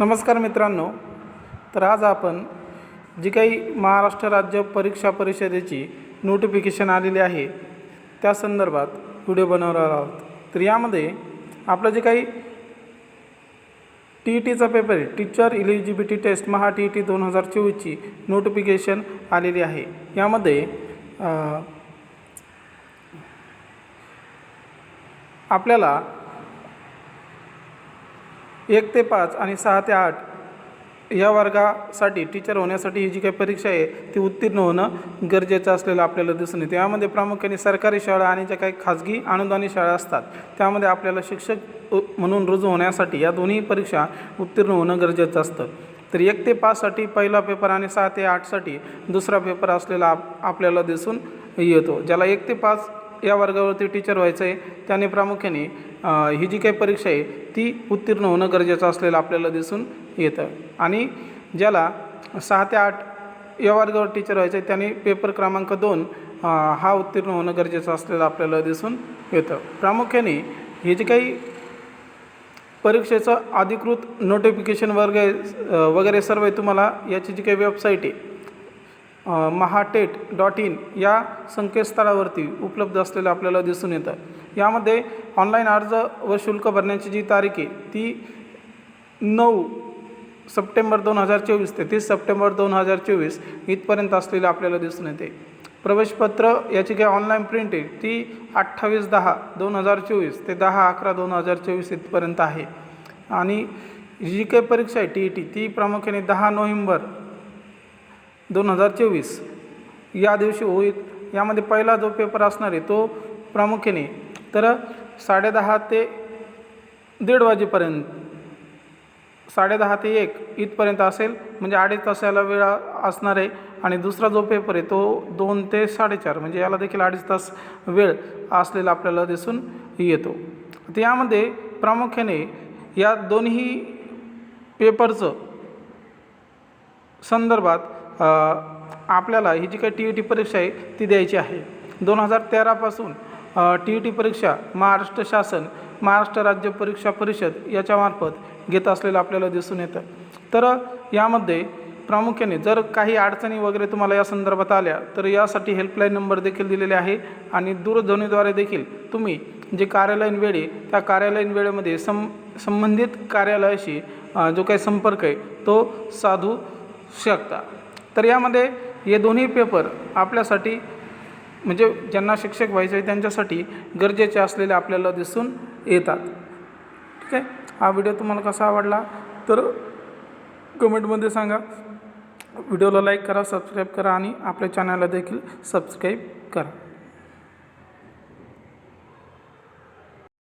नमस्कार मित्रांनो तर आज आपण जी काही महाराष्ट्र राज्य परीक्षा परिषदेची नोटिफिकेशन आलेली आहे त्या संदर्भात व्हिडिओ बनवणार आहोत. तर यामध्ये आपलं जे काही टी ई टीचा पेपर आहे teacher eligibility test Maha T E T दोन हजार चोवीसची नोटिफिकेशन आलेली आहे. यामध्ये आपल्याला एक ते पाच आणि सहा ते आठ या वर्गासाठी टीचर होण्यासाठी ही जी काही परीक्षा आहे ती उत्तीर्ण होणं गरजेचं असलेलं आपल्याला दिसून येते. यामध्ये प्रामुख्याने सरकारी शाळा आणि ज्या काही खाजगी अनुदानी शाळा असतात त्यामध्ये आपल्याला शिक्षक म्हणून रुजू होण्यासाठी या दोन्ही परीक्षा उत्तीर्ण होणं गरजेचं असतं. तर एक ते पाचसाठी पहिला पेपर आणि सहा ते आठसाठी दुसरा पेपर असलेला आप आपल्याला दिसून येतो ज्याला एक ते पाच या वर्गावरती टीचर व्हायचं आहे. त्याने प्रामुख्याने ही जी काही परीक्षा आहे ती उत्तीर्ण होणं गरजेचं असलेलं आपल्याला दिसून येतं. आणि ज्याला सहा ते आठ या वर्गावर टीचर व्हायचं आहे त्याने पेपर क्रमांक दोन हा उत्तीर्ण होणं गरजेचं असलेलं आपल्याला दिसून येतं. प्रामुख्याने हे जे काही परीक्षेचं अधिकृत नोटिफिकेशन वर्ग वगैरे सर्व आहे तुम्हाला याची जी काही वेबसाईट आहे महाटेट डॉट इन या संकेतस्थळावरती उपलब्ध असलेलं आपल्याला दिसून येतं. यामध्ये ऑनलाईन अर्ज व शुल्क भरण्याची जी तारीख आहे ती नऊ सप्टेंबर दोन हजार चोवीस ते तीस सप्टेंबर दोन हजार चोवीस इथपर्यंत असलेलं आपल्याला दिसून येते. प्रवेशपत्र याची काही ऑनलाईन प्रिंट आहे ती अठ्ठावीस दहा दोन हजार चोवीस ते दहा अकरा दोन हजार चोवीस इथपर्यंत आहे. आणि जी काही परीक्षा आहे टी ई टी ती प्रामुख्याने दहा नोव्हेंबर दोन हजार चोवीस. या दिवशी होईल. यामध्ये पहिला जो पेपर असणार आहे तो प्रामुख्याने तर साडेदहा ते दीड वाजेपर्यंत साडेदहा ते एक इथपर्यंत असेल. म्हणजे अडीच तासाला वेळ असणार आहे. आणि दुसरा जो पेपर आहे तो दोन ते साडेचार म्हणजे याला देखील अडीच तास वेळ असलेला आपल्याला दिसून येतो. तर यामध्ये प्रामुख्याने या दोन्ही पेपरचं संदर्भात आपल्याला ही जी काही टी ई टी परीक्षा आहे ती द्यायची आहे. दोन हजार तेरापासून टी ई टी परीक्षा महाराष्ट्र शासन महाराष्ट्र राज्य परीक्षा परिषद याच्यामार्फत घेत असलेलं आपल्याला दिसून येतं. तर यामध्ये प्रामुख्याने जर काही अडचणी वगैरे तुम्हाला या संदर्भात आल्या तर यासाठी हेल्पलाईन नंबर देखील दिलेले आहे आणि दूरध्वनीद्वारे देखील तुम्ही जे कार्यालयीन वेळे त्या कार्यालयीन वेळेमध्ये सं संबंधित कार्यालयाशी जो काही संपर्क आहे तो साधू शकता. तर यामध्ये हे दोन्ही पेपर आपल्यासाठी म्हणजे ज्यांना शिक्षक व्हायचे आहे त्यांच्यासाठी गरजेचे असलेले आपल्याला दिसून येतात. ठीक आहे? हा व्हिडिओ तुम्हाला कसा आवडला तर कमेंटमध्ये सांगा. व्हिडिओला लाईक करा सबस्क्राईब करा आणि आपल्या चॅनलला देखील सबस्क्राईब करा.